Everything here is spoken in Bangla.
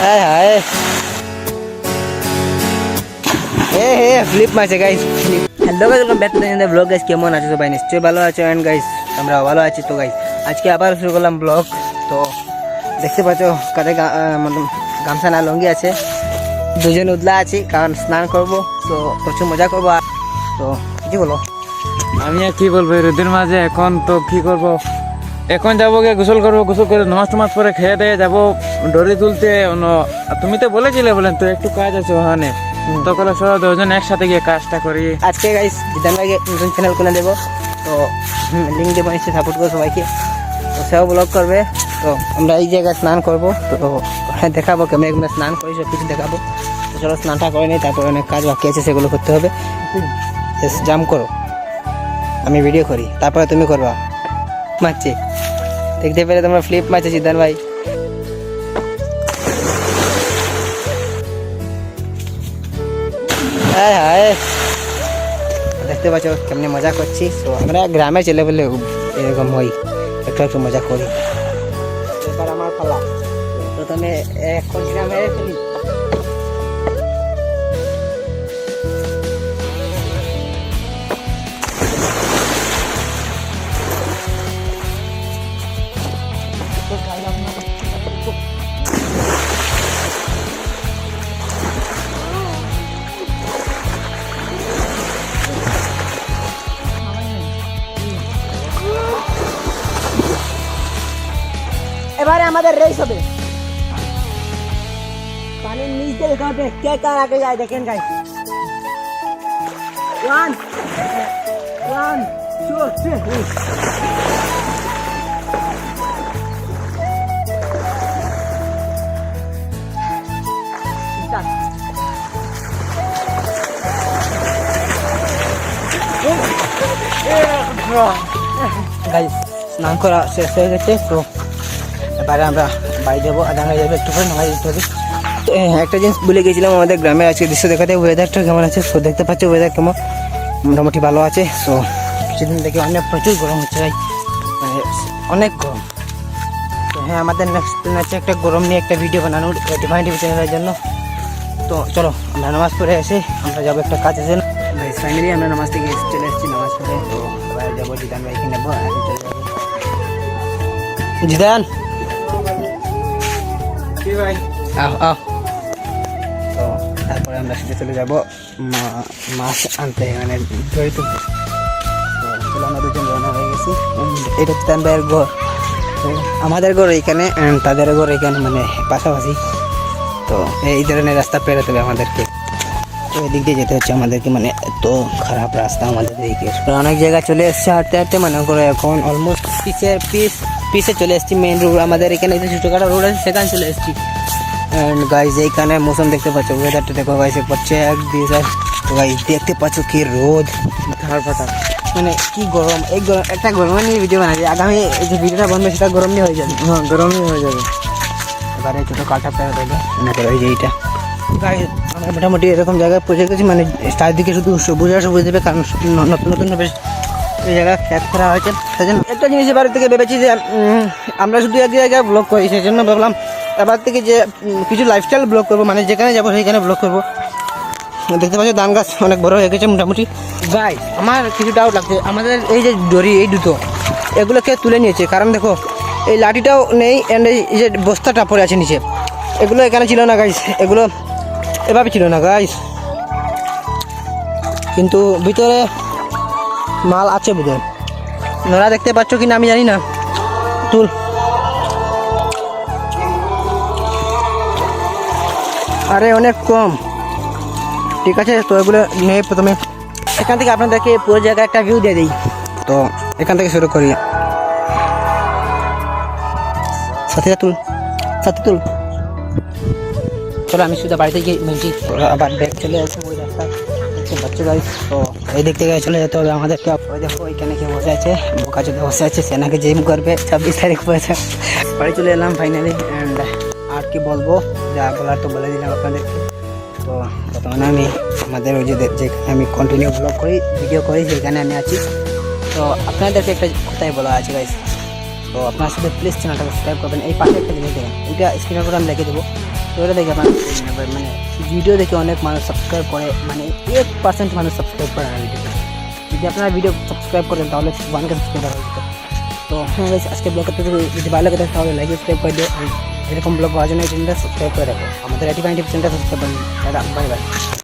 হায় হায়। এ হে ফ্লিপ মারছে guys flip hello guys welcome back to the blog guys কেমন আছো সবাই? নিশ্চয়ই ভালো আছো এন্ড গাইস আমরা ভালো আছি তো গাইস আজকে আবার শুরু করলাম ব্লগ তো দেখতে পাচ্ছ, কাঁধে মানে গামছা না, লঙ্গি আছে। দুজন উদলা আছি, কারণ স্নান করব, তো প্রচুর মজা করব তো, কি বলো? আমি আর কি বলব রোদের মাঝে এখন তো কি করব? এখন যাব গিয়ে গোসল করব গোসল করে নামাজ টামাজ পরে খেয়ে দিয়ে যাব ডরি তুলতে তুমি তো বলেছিলে বলেন তো একটু কাজ আছে ওখানে। তো কলে সব দুজন একসাথে গিয়ে কাজটা করি। আজকে গাইস জিদান ভাইকে নতুন চ্যানেল খুলে দেবো। তো লিঙ্ক দেবো নিশ্চয়ই সাপোর্ট করব সবাইকে। তো সেও ব্লগ করবে। তো আমরা এই জায়গায় স্নান করব। তো দেখাবো কেমন কেমন স্নান করি সব কিছু দেখাবো। তো চলো স্নানটা করে নিই তারপরে অনেক কাজ বাকি আছে সেগুলো করতে হবে। জাম করো। আমি ভিডিও করি তারপরে তুমি করবা। মারছি। দেখতে পেলে তোমরা ফ্লিপ মারছে সিদ্ধান ভাই। হায় হায়। দেখতে পাচ্ছ কেমনি মজা করছি। তো আমরা গ্রামে ছেলে বলে এরকম হই, একটু একটু মজা করি। এবার আমার পালা। তুমি এখন গ্রামে ফেলি এবারে আমাদের রেস হবে পানির নিচ দিয়ে দেখতে হবে কে কার আগে যায় দেখেন guy one one two three guys স্নান করা শেষ হয়ে গেছে তো এবারে আমরা বাড়ি যাব আধা হয়ে যাবে একটু করে নামাজ দিতে হবে একটা জিনিস ভুলে গেছিলাম আমাদের গ্রামে আজকে, দৃশ্য দেখাতে। ওয়েদারটা কেমন আছে? তো দেখতে পাচ্ছ ওয়েদার কেমন? মোটামুটি ভালো আছে। সো কিছুদিন থেকে অনেক প্রচুর গরম হচ্ছে ভাই মানে অনেক গরম। তো হ্যাঁ আমাদের নেক্সট প্ল্যান আছে একটা গরম নিয়ে একটা ভিডিও বানানোর ডিভাইন চ্যানেলের জন্য। তো, চলো, আমরা নামাজ পড়ে এসে আমরা যাব একটা কাজ ভাই ফাইনালি আমরা নামাজ থেকে চলে এসেছি, নামাজ পড়ে। যাব জিদান ভাইকে নেব জিদান? তো তারপরে আমরা সেটা চলে যাব মাছ আনতে মানে ধরে তো আমরা দুজন রওনা হয়ে গেছি। এটা চিতান ভাইয়ের ঘর। তো আমাদের ঘর এইখানে তাদের ঘর এখানে মানে পাশাপাশি। তো এই ধরনের রাস্তা পেরোতে হবে আমাদেরকে। এদিক দিয়ে যেতে হচ্ছে আমাদেরকে মানে এত খারাপ রাস্তা আমাদের দিকে অনেক জায়গায় চলে এসছে হাঁটতে হাঁটতে মনে করে এখন অলমোস্ট পিসের পিস পিসে চলে এসেছি মেন রোড আমাদের এখানে যে ছোটোখাটো রোড আছে সেখানে চলে এসেছি। অ্যান্ড গাইজ এইখানে মৌসুম দেখতে পাচ্ছ ওয়েদারটা দেখো গাইজ পড়ছে এক তো গাইজ দেখতে পাচ্ছ কি রোদ ধার ফাটা। মানে কি গরম এই গরম একটা গরম নিয়ে ভিডিও বানাচ্ছি আগামী এই যে ভিডিওটা বন্ধ সেটা গরম নিয়ে হয়ে যাবে। হ্যাঁ গরমই হয়ে যাবে। এবারে ছোটো কাটা পেয়ে দেবে মনে করো এই যে এইটা। আমরা মোটামুটি এরকম জায়গায় পৌঁছে গেছি মানে চারদিকে শুধু সবুজ আর সবুজ দেবে, কারণ নতুন নতুন বেশ এই জায়গা খ্যাত করা হয়েছে। সেজন্য একটা জিনিস এবার থেকে ভেবেছি যে আমরা শুধু এক জায়গায় ব্লগ করি সেই জন্য ভাবলাম এবার থেকে যে কিছু লাইফস্টাইল ব্লগ করব মানে যেখানে যাব সেইখানে ব্লগ করব। দেখতে পাচ্ছি, ধান গাছ অনেক বড় হয়ে গেছে মোটামুটি। গাই আমার কিছু ডাউট লাগছে, আমাদের এই যে দড়ি, এই দুটো, এগুলোকে তুলে নিয়েছে, কারণ দেখো, এই লাঠিটাও নেই অ্যান্ড এই যে বস্তাটা পড়ে আছে নিচে। এগুলো এখানে ছিল না গাইস এগুলো এভাবে ছিল না গাইস কিন্তু ভিতরে মাল আছে বোধহয়। নোরা দেখতে পাচ্ছ কি না আমি জানি না। তুল। আরে অনেক কম। ঠিক আছে তো এগুলো নিয়ে প্রথমে এখান থেকে আপনাদেরকে পুরো জায়গায় একটা ভিউ দিয়ে দিই। তো এখান থেকে শুরু করি। সাথে তুল সাথে তুল। চলো, আমি শুধু বাড়িতে গিয়ে ওরা আবার ব্যাগ চলে আসছে ওই রাস্তা পাচ্ছ গাইস তো এই দিক থেকে চলে যেতে হবে আমাদেরকে ওই দেখো, ওইখানে কে বসে আছে, বোকা চোদা বসে আছে, সে নাকি জিম করবে, ছাব্বিশ তারিখ পয়সা বাড়ি চলে এলাম ফাইনালি অ্যান্ড আর কি বলব, যা বলার তো বলে দিলাম আপনাদেরকে। তো বর্তমানে আমি আমাদের ওই যে যেখানে আমি কন্টিনিউ ব্লগ করি ভিডিও করি সেখানে আমি আছি। তো আপনাদেরকে একটা কথাই বলা আছে গাইস তো আপনার সাথে প্লিজ চ্যানেলটা সাবস্ক্রাইব করবেন। এই পাশে একটা জিনিস দেখেন, এটা স্ক্রিনের উপরে আমি লিখে দেবো। তো এটা দেখে আপনার মানে ভিডিও দেখে অনেক মানুষ সাবস্ক্রাইব করে মানে এক পার্সেন্ট মানুষ সাবস্ক্রাইব করে না ভিডিও যদি আপনারা ভিডিও সাবস্ক্রাইব করেন তাহলে ওয়ানকে সাবস্ক্রাইব হয়ে যেত তো হ্যাঁ guys, আজকে ব্লগ করতে যদি ভালো লাগে থাকে তাহলে লাইক সাবস্ক্রাইব করে দিও আর এরকম ব্লগ পাওয়ার জন্য এই চ্যানেলটা সাবস্ক্রাইব করে রাখো আমাদের এটি চ্যানেলটা সাবস্ক্রাইব করে বাই বাই